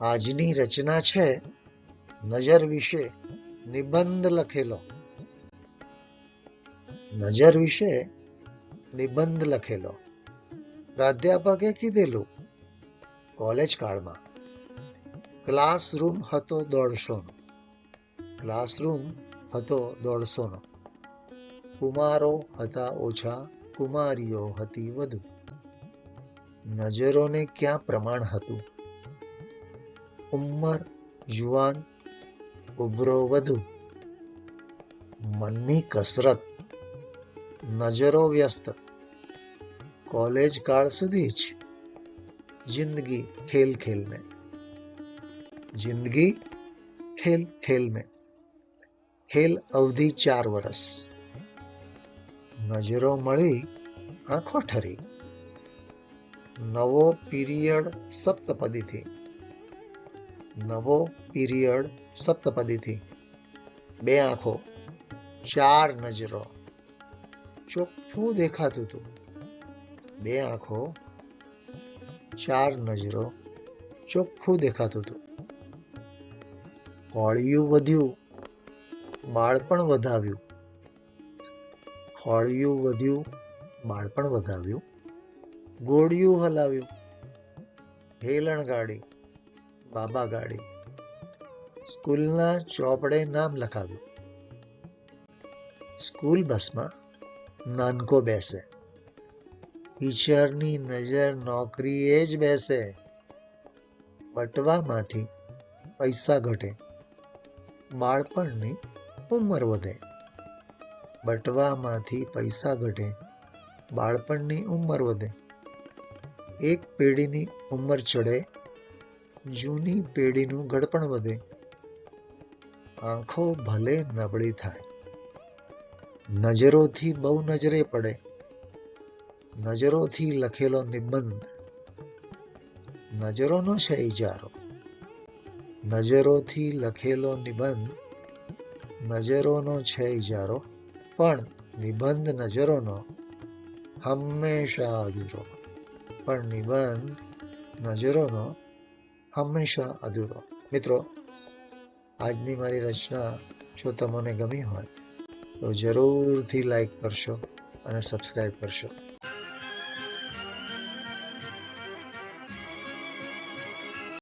આજની રચના છે નજર વિશે નિબંધ લખેલો. નજર વિશે નિબંધ લખેલો. પ્રાધ્યાપકે કીધેલું, કોલેજ કાળમાં ક્લાસરૂમ હતો દોઢસોનો. ક્લાસરૂમ હતો દોઢસોનો. કુમારો હતા ઓછા, કુમારીઓ હતી વધુ. નજરોને ક્યાં પ્રમાણ હતું? ઉંમર જુવાન ઉભરો વધુ મનની કસરત નજરો વ્યસ્ત કોલેજ કાળ સુધી જ જિંદગી ખેલ ખેલ में જિંદગી ખેલ ખેલ में ખેલ અવધિ ચાર વર્ષ નજરો મળી આંખો ઠરી નવો પીરિયડ સપ્તપદીથી નવો પીરિયડ સપ્તપદીથી. બે આંખો, ચાર નજરો. ચોખ્ખું દેખાતું હતું. બે આંખો, ચાર નજરો, ચોખ્ખું દેખાતું હતું. હોળિયું વધ્યું, બાળપણ વધાવ્યું. હોળિયું વધ્યું, બાળપણ વધાવ્યું. ગોળિયું હલાવ્યું. હેલણ ગાડી બાબા ગાડી. સ્કૂલના ચોપડે નામ લખાવ્યું. સ્કૂલ બસમાં નાનકો બેસે. ટીચરની નજર નોકરીએ જ બેસે. બટવામાંથી પૈસા ઘટે. બાળપણની ઉંમર વધે. બટવામાંથી પૈસા ઘટે. બાળપણની ઉંમર વધે. એક પેઢીની ઉંમર ચડે. જૂની પેઢીનું ઘડપણ વધે. આંખો ભલે નબળી થાય. નજરોથી બહુ નજરે પડે. નજરોથી લખેલો નિબંધ. નજરોનો છે ઇજારો નજરોથી લખેલો નિબંધ. નજરોનો છે ઇજારો પણ નિબંધ નજરોનો હંમેશા અધૂરો. પણ નિબંધ નજરોનો હંમેશા અધૂરો. મિત્રો, આજની મારી રચના જો તમને ગમી હોય તો જરૂરથી લાઈક કરશો અને સબસ્ક્રાઈબ કરશો.